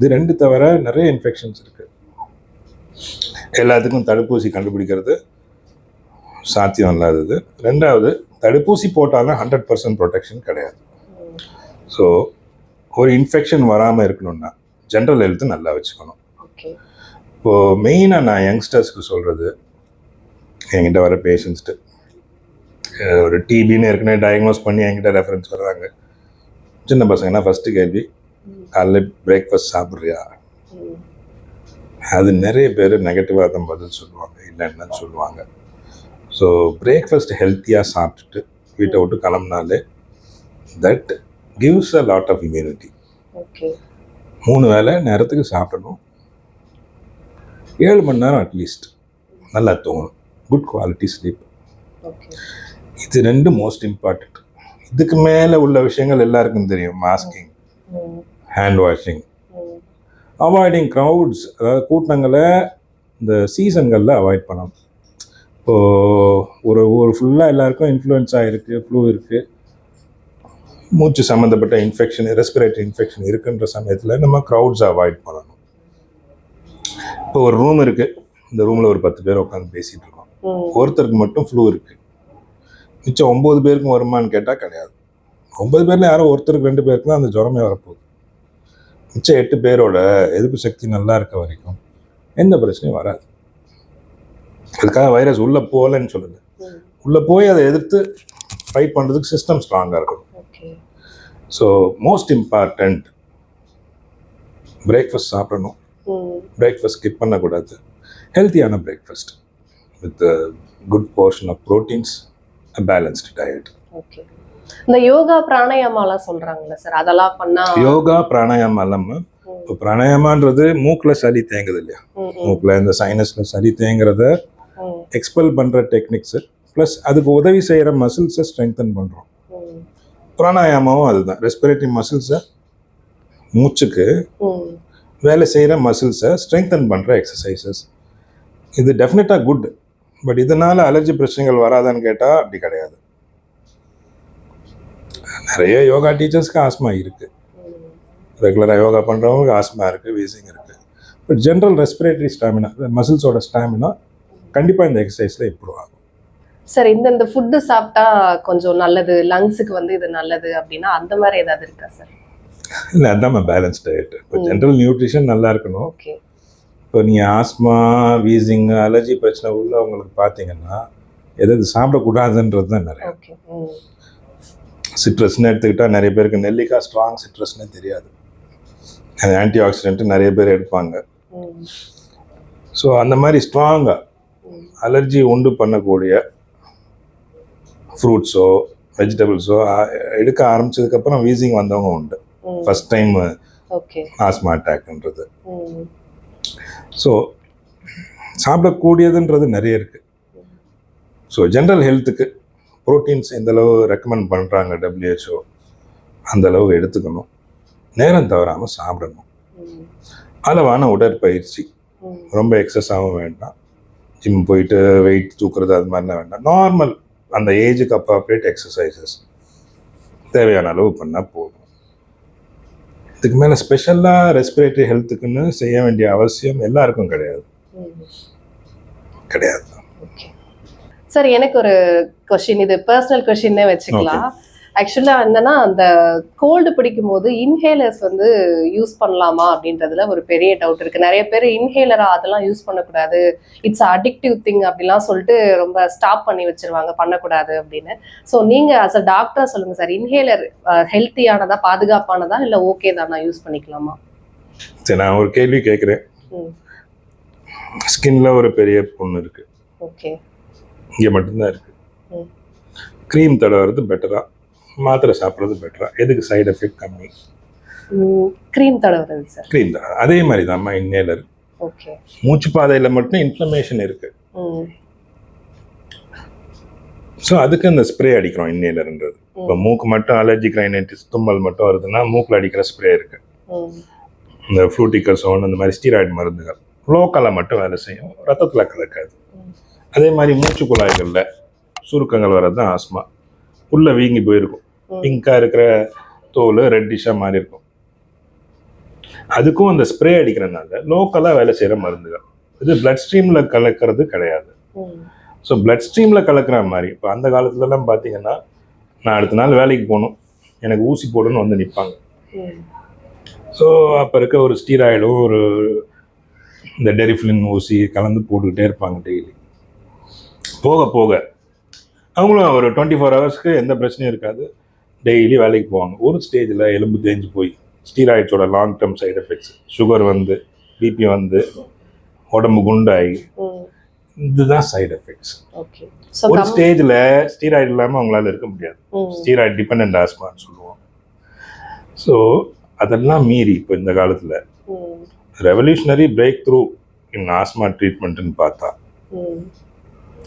இது ரெண்டு தவிர நிறைய இன்ஃபெக்ஷன்ஸ் இருக்குது எல்லாத்துக்கும் தடுப்பூசி கண்டுபிடிக்கிறது சாத்தியம் இல்லாதது. ரெண்டாவது தடுப்பூசி போட்டாலும் ஹண்ட்ரட் பர்சன்ட் ப்ரொடெக்ஷன் கிடையாது. ஸோ ஒரு இன்ஃபெக்ஷன் வராமல் இருக்கணும்னா ஜென்ரல் ஹெல்த்து நல்லா வச்சுக்கணும். இப்போது மெயினாக நான் யங்ஸ்டர்ஸ்க்கு சொல்கிறது என்கிட்ட வர பேஷண்ட்ஸ்ட்டு ஒரு டிபின்னு ஏற்கனவே டயக்னோஸ் பண்ணி என்கிட்ட ரெஃபரன்ஸ் வர்றாங்க. சின்ன பசங்கன்னா ஃபஸ்ட்டு கேள்வி காலைல பிரேக்ஃபாஸ்ட் சாப்பிட்றியா? அது நிறைய பேர் நெகட்டிவாக தான் பதில் சொல்லுவாங்க. இல்லைன்னு சொல்லுவாங்க. ஸோ பிரேக்ஃபாஸ்ட் ஹெல்த்தியாக சாப்பிட்டுட்டு வீட்டை விட்டு கிளம்புனாலே that gives a lot of immunity மூணு வேளை நேரத்துக்கு சாப்பிடணும். ஏழு மணி நேரம் அட்லீஸ்ட் நல்லா தூங்கணும். குட் குவாலிட்டி ஸ்லீப் இது ரெண்டு மோஸ்ட் இம்பார்ட்டண்ட் இதுக்கு மேலே உள்ள விஷயங்கள் எல்லாருக்கும் தெரியும். Masking hand washing avoiding crowds அதாவது கூட்டங்களை இந்த சீசன்களில் அவாய்ட் பண்ணணும். இப்போது ஒரு ஊர் ஃபுல்லாக எல்லாருக்கும் இன்ஃப்ளூயன்ஸாக இருக்குது ஃப்ளூ இருக்குது மூச்சு சம்மந்தப்பட்ட இன்ஃபெக்ஷன் ரெஸ்பிரேட்டரி இன்ஃபெக்ஷன் இருக்குன்ற சமயத்தில் நம்ம க்ரௌட்ஸ் அவாய்ட் பண்ணணும். இப்போ ஒரு ரூம் இருக்குது இந்த ரூமில் ஒரு பத்து பேர் உட்காந்து பேசிகிட்டு இருக்கோம். ஒருத்தருக்கு மட்டும் ஃப்ளூ இருக்குது மிச்சம் ஒம்பது பேருக்கும் வருமான்னு கேட்டால் கிடையாது. ஒன்பது பேரில் யாரோ ஒருத்தருக்கு ரெண்டு பேருக்கு தான் அந்த ஜுரமே வரப்போகுது. மிச்சம் எட்டு பேரோட எதிர்ப்பு சக்தி நல்லா இருக்க வரைக்கும் எந்த பிரச்சனையும் வராது. அதுக்காக வைரஸ் உள்ளே போகலன்னு சொல்லுது உள்ளே போய் அதை எதிர்த்து ஃபைட் பண்ணுறதுக்கு சிஸ்டம் ஸ்ட்ராங்காக இருக்கணும். Okay. So most important breakfast சாப்பிடணும். பிரேக்ஃபாஸ்ட் ஸ்கிப் பண்ணக்கூடாது. ஹெல்த்தியான breakfast with good portion of proteins balanced diet okay. இந்த யோகா பிராணாயாமாலாம் சொல்றாங்கல்ல சார். அதெல்லாம் பண்ணா யோகா பிராணாயாமம் இல்லாமல் இப்போ பிராணாயாமான்றது மூக்கில் சளி தேங்குது இல்லையா? மூக்கில் இந்த சைனஸில் சளி தேங்குறத எக்ஸ்பெல் பண்ணுற டெக்னிக்ஸு ப்ளஸ் அதுக்கு உதவி செய்கிற மசில்ஸை ஸ்ட்ரெங்தன் பண்ணுறோம் பிராணாயாமமும் அதுதான். ரெஸ்பிரேட்டரி மசில்ஸை மூச்சுக்கு வேலை செய்கிற மசில்ஸை ஸ்ட்ரெங்தன் பண்ணுற எக்ஸசைசஸ் இது டெஃபினட்டாக குட் பட் இதனால் அலர்ஜி பிரச்சனைகள் வராதான்னு கேட்டால் அப்படி கிடையாது. நிறைய யோகா டீச்சர்ஸ்க்கு ஆஸ்மா இருக்குது. ரெகுலராக யோகா பண்ணுறவங்களுக்கு ஆஸ்மா இருக்குது வீசிங் இருக்குது பட் ஜென்ரல் ரெஸ்பிரேட்டரி ஸ்டாமினா மசில்ஸோட ஸ்டாமினா கண்டிப்பாக இந்த எக்ஸசைஸில் இம்ப்ரூவ் ஆகும். சார் இந்த இந்த ஃபுட்டு சாப்பிட்டா கொஞ்சம் நல்லது லங்ஸுக்கு வந்து இது நல்லது அப்படின்னா அந்த மாதிரி ஏதாவது இருக்கா சார் இல்லை அதான் பேலன்ஸ் டயட் இப்போ. ஜென்ரல் நியூட்ரிஷன் நல்லா இருக்கணும். ஓகே இப்போ நீங்கள் ஆஸ்மா வீசிங் அலர்ஜி பிரச்சனை உள்ளவங்களுக்கு பார்த்தீங்கன்னா எதாவது சாப்பிடக்கூடாதுன்றது தான் நிறைய. சிட்ரஸ்னு எடுத்துக்கிட்டால் நிறைய பேருக்கு நெல்லிக்காய் ஸ்ட்ராங் சிட்ரஸ்னே தெரியாது. ஆன்டி ஆக்சிடென்ட்டு நிறைய பேர் எடுப்பாங்க. ஸோ அந்த மாதிரி ஸ்ட்ராங்காக அலர்ஜி உண்டு பண்ணக்கூடிய ஃப்ரூட்ஸோ வெஜிடபிள்ஸோ எடுக்க ஆரம்பிச்சதுக்கப்புறம் வீசிங் வந்தவங்க உண்டு. ஃபஸ்ட் டைம் ஆஸ்மா அட்டாக்ன்றது ஸோ சாப்பிடக்கூடியதுன்றது நிறைய இருக்குது ஸோ ஜென்ரல் ஹெல்த்துக்கு ப்ரோட்டீன்ஸ் எந்த அளவு ரெக்கமெண்ட் பண்ணுறாங்க டபிள்யூஹெச்ஓ அந்த அளவு எடுத்துக்கணும். நேரம் தவறாமல் சாப்பிடணும். அளவான உடற்பயிற்சி. ரொம்ப எக்ஸஸாகவும் வேண்டாம். ஜிம் போயிட்டு வெயிட் தூக்குறது அது மாதிரிலாம் வேண்டாம். நார்மல் அந்த ஏஜுக்கு அப்ராப்ரியேட் எக்ஸசைசஸ் தேவையான அளவு பண்ணால் போதும். இதுக்கு மேலே ஸ்பெஷலாக ரெஸ்பிரேட்டரி ஹெல்த்துக்குன்னு செய்ய வேண்டிய அவசியம் எல்லாருக்கும் கிடையாது. கிடையாது. சார் எனக்கு ஒரு கொஷின் இது பர்சனல் கொஷின்னே வச்சுக்கலாம். ஆக்சுவலா என்னன்னா அந்த கோல்டு பிடிக்கும் போது இன்ஹேலர்ஸ் வந்து யூஸ் பண்ணலாமா அப்படின்றதுல ஒரு பெரிய டவுட் இருக்கு. நிறைய பேர் இன்ஹேலரா அதெல்லாம் யூஸ் பண்ணக்கூடாது. இட்ஸ் அடிக்டிவ் திங் அப்படிலாம் சொல்லிட்டு ரொம்ப ஸ்டாப் பண்ணி வச்சிருவாங்க பண்ணக்கூடாது அப்படின்னு. ஸோ நீங்க அஸ் அ டாக்டரா சொல்லுங்க சார் இன்ஹேலர் ஹெல்த்தியானதா பாதுகாப்பானதா இல்ல ஓகே தானா யூஸ் பண்ணிக்கலாமா? சரி நான் ஒரு கேள்வி கேட்குறேன். ஸ்கின்ல ஒரு பெரிய புண்ணு இருக்குது ஓகே இங்கே மட்டும்தான் இருக்குது. க்ரீம் தடவுறது பெட்டரா மாத்திரை சாப்பிட்றது பெட்டரா எதுக்கு சைடு எஃபெக்ட் கம்மி? க்ரீம் தடவுறது சார் க்ரீம் தான் அதே மாதிரி தான்மா இன்னேலர் ஓகே மூச்சு பாதையில் மட்டும் இன்ஃப்ளமேஷன் இருக்குது ஸோ அதுக்கு அந்த ஸ்ப்ரே அடிக்கிறோம் இன்னேலர்ன்றது இப்போ மூக்கு மட்டும் அலர்ஜிக் ரைனைட்டிஸ் தும்மல் மட்டும் வருதுன்னா மூக்கில் அடிக்கிற ஸ்ப்ரே இருக்கு. ம், இந்த ஃப்ளூட்டிகசோன் இந்த மாதிரி ஸ்டீராய்டு மருந்துகள். லோக்கலாக மட்டும் வேலை செய்யும் ரத்தத்தில் கலக்காது. அதே மாதிரி மூச்சு குழாய்களில் சுருக்கங்கள் வர்றது தான் ஆஸ்மா உள்ளே வீங்கி போயிருக்கும். பிங்காக இருக்கிற தோல் ரெட்டிஷாக மாறி இருக்கும். அதுக்கும் அந்த ஸ்ப்ரே அடிக்கிறதுனால லோக்கலாக வேலை செய்கிற மருந்துகள். இது பிளட் ஸ்ட்ரீமில் கலக்கிறது கிடையாது. ஸோ பிளட் ஸ்ட்ரீமில் கலக்கிற மாதிரி இப்போ அந்த காலத்துலலாம் பார்த்தீங்கன்னா நான் அடுத்த நாள் வேலைக்கு போகணும். எனக்கு ஊசி போடணும்னு வந்து நிற்பாங்க ஸோ அப்போ இருக்க ஒரு ஸ்டீராய்டும் ஒரு இந்த டெரிஃபிலின் ஊசி கலந்து போட்டுக்கிட்டே இருப்பாங்க டெய்லி போக போக அவங்களும் ஒரு டுவெண்ட்டி ஃபோர் ஹவர்ஸ்க்கு எந்த பிரச்சனையும் இருக்காது. டெய்லி வேலைக்கு போவாங்க. ஒரு ஸ்டேஜில் எலும்பு தேஞ்சு போய் ஸ்டீராய்ட்ஸோட long term side effects sugar வந்து பிபி வந்து உடம்பு குண்டாகி. இதுதான் சைடு எஃபெக்ட்ஸ் ஒரு ஸ்டேஜில் ஸ்டீராய்டு இல்லாமல் அவங்களால இருக்க முடியாது. ஸ்டீராய்டு டிபெண்ட் ஆஸ்மான்னு சொல்லுவோம். ஸோ அதெல்லாம் மீறி இப்போ இந்த காலத்தில் revolutionary breakthrough in asthma ட்ரீட்மெண்ட்டுன்னு பார்த்தா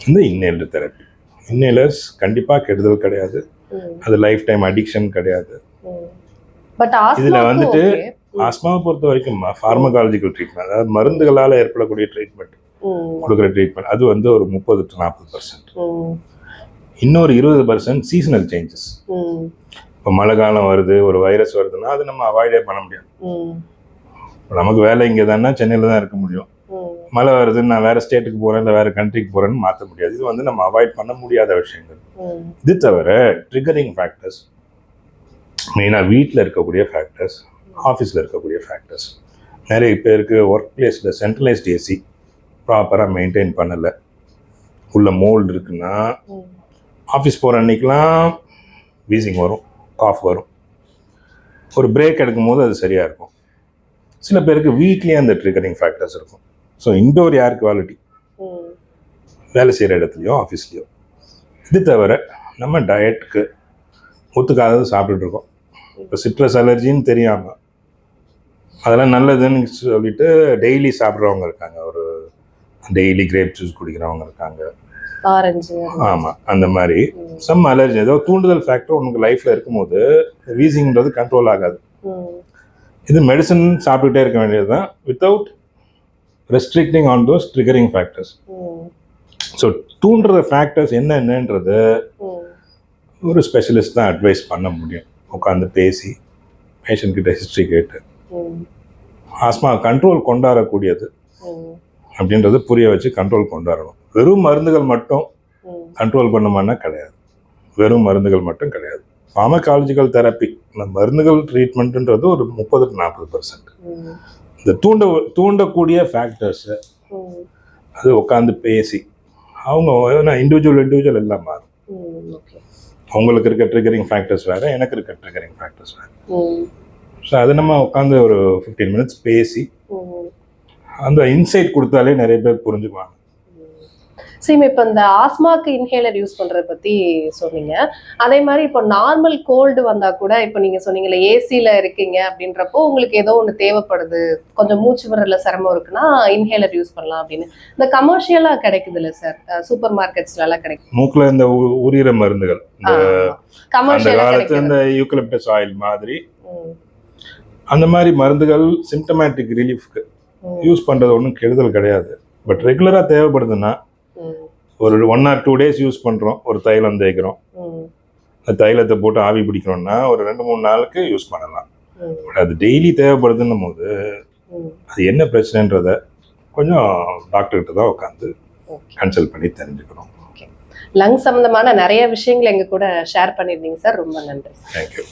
இந்த இன்னேலர் தெரப்பி இன்னேலர்ஸ் கண்டிப்பாக கெடுதல் கிடையாது. அது லைஃப் டைம் அடிக்ஷன் கிடையாது இதுல வந்துட்டு. ஆஸ்மாவை பொறுத்த வரைக்கும் ஃபார்மகாலஜிக்கல் ட்ரீட்மெண்ட் அதாவது மருந்துகளால் ஏற்படக்கூடிய ட்ரீட்மெண்ட் கொடுக்குற ட்ரீட்மெண்ட் அது வந்து ஒரு முப்பது டு நாற்பது பர்சன்ட் இன்னொரு இருபது பர்சன்ட் சீசனல் சேஞ்சஸ் இப்போ மழை காலம் வருது ஒரு வைரஸ் வருதுன்னா அது நம்ம அவாய்டே பண்ண முடியாது. நமக்கு வேலை இங்கே தானே சென்னையில் தான் இருக்க முடியும். மழை வருதுன்னு நான் வேற ஸ்டேட்டுக்கு போகிறேன் இல்லை வேற கண்ட்ரிக்கு போகிறேன்னு மாற்ற முடியாது. இது வந்து நம்ம அவாய்ட் பண்ண முடியாத விஷயங்கள். இது தவிர ட்ரிகரிங் ஃபேக்டர்ஸ் மெயினாக வீட்டில் இருக்கக்கூடிய ஃபேக்டர்ஸ் ஆஃபீஸில் இருக்கக்கூடிய ஃபேக்டர்ஸ் நிறைய பேருக்கு ஒர்க் பிளேஸில் சென்ட்ரலைஸ்ட் ஏசி ப்ராப்பராக மெயின்டைன் பண்ணலை. உள்ள மோல்டு இருக்குன்னா ஆஃபீஸ் போகிற அன்னைக்கெலாம் வீசிங் வரும் காஃப் வரும். ஒரு பிரேக் எடுக்கும்போது அது சரியாக இருக்கும். சில பேருக்கு வீட்லேயே அந்த ட்ரிகரிங் ஃபேக்டர்ஸ் இருக்கும். ஸோ இன்டோர் ஏர் குவாலிட்டி வேலை செய்கிற இடத்துலையோ ஆஃபீஸ்லேயோ இது தவிர நம்ம டயட்டுக்கு ஒத்துக்காதது சாப்பிட்டுட்டு இருக்கோம். இப்போ சிட்ரஸ் அலர்ஜின்னு தெரியாமல் அதெல்லாம் நல்லதுன்னு சொல்லிட்டு டெய்லி சாப்பிட்றவங்க இருக்காங்க. ஒரு டெய்லி கிரேப் ஜூஸ் குடிக்கிறவங்க இருக்காங்க. ஆரஞ்சு ஆமாம் அந்த மாதிரி. சம் அலர்ஜி ஏதோ தூண்டுதல் ஃபேக்டர் உனக்கு லைஃப்பில் இருக்கும்போது வீசிங்கிறது கண்ட்ரோல் ஆகாது. இது மெடிசன் சாப்பிட்டுட்டே இருக்க வேண்டியது தான் without restricting on those triggering factors so தூண்டுற ஃபேக்டர்ஸ் என்னென்னன்றது ஒரு ஸ்பெஷலிஸ்ட் தான் அட்வைஸ் பண்ண முடியும். உட்காந்து பேசி பேஷண்ட் கிட்ட ஹிஸ்ட்ரி கேட்டு. ஆஸ்மா கண்ட்ரோல் கொண்டாடக்கூடியது அப்படின்றத புரிய வச்சு கண்ட்ரோல் கொண்டாடணும். வெறும் மருந்துகள் மட்டும் கண்ட்ரோல் பண்ணுமான்னா கிடையாது. வெறும் மருந்துகள் மட்டும் கிடையாது. ஃபார்மகாலஜிக்கல் தெரப்பி இந்த மருந்துகள் ட்ரீட்மெண்ட்டுன்றது ஒரு முப்பது டு நாற்பது பர்சன்ட் இந்த தூண்ட தூண்டக்கூடிய ஃபேக்டர்ஸை அது உட்காந்து பேசி அவங்க இண்டிவிஜுவல் இண்டிவிஜுவல் எல்லாம் மாறும். அவங்களுக்கு இருக்க ட்ரிகரிங் ஃபேக்டர்ஸ் வேறு எனக்கு இருக்க ட்ரிகரிங் ஃபேக்டர்ஸ் வேறு. ஸோ அதை நம்ம உட்காந்து ஒரு ஃபிஃப்டீன் மினிட்ஸ் பேசி. அந்த இன்சைட் கொடுத்தாலே நிறைய பேர் புரிஞ்சுக்குவாங்க. சீம் இப்போ இந்த ஆஸ்மாக்கு இன்ஹேலர் யூஸ் பண்றத பத்தி சொன்னீங்க. அதே மாதிரி இப்போ நார்மல் கோல்டு வந்தா கூட இப்போ நீங்க சொன்னீங்கல்ல ஏசில இருக்கீங்க அப்படின்றப்போ உங்களுக்கு ஏதோ ஒன்று தேவைப்படுது. கொஞ்சம் மூச்சு விடுறதுல சிரமம் இருக்குன்னா இன்ஹேலர் யூஸ் பண்ணலாம் அப்படின்னு. இந்த கமர்ஷியலா கிடைக்குதுல்ல சார் சூப்பர் மார்க்கெட்ஸ்ல எல்லாம் கிடைக்கும் மூக்கில் இந்த உரியிற மருந்துகள். இந்த அந்த கமர்ஷியலா காலத்து இந்த யூக்கலிப்டஸ் ஆயில் மாதிரி. அந்த மாதிரி மருந்துகள் சிம்டமேட்டிக் ரிலீஃப்க்கு யூஸ் பண்ணுறது ஒன்றும் கெடுதல் கிடையாது. பட் ரெகுலராக தேவைப்படுதுன்னா ஒரு one or two days use பண்ணுறோம் ஒரு தைலம் தேய்க்கிறோம். அந்த தைலத்தை போட்டு ஆவி பிடிக்கிறோம்னா ஒரு ரெண்டு மூணு நாளுக்கு யூஸ் பண்ணலாம். பட் அது டெய்லி தேவைப்படுதுன்னும் போது. அது என்ன பிரச்சனைன்றத கொஞ்சம் டாக்டர்கிட்ட தான் உட்காந்து. கன்சல்ட் பண்ணி தெரிஞ்சுக்கணும். லங் சம்பந்தமான நிறைய விஷயங்களை எங்க கூட ஷேர் பண்ணிருந்தீங்க சார் ரொம்ப நன்றி தேங்க்யூ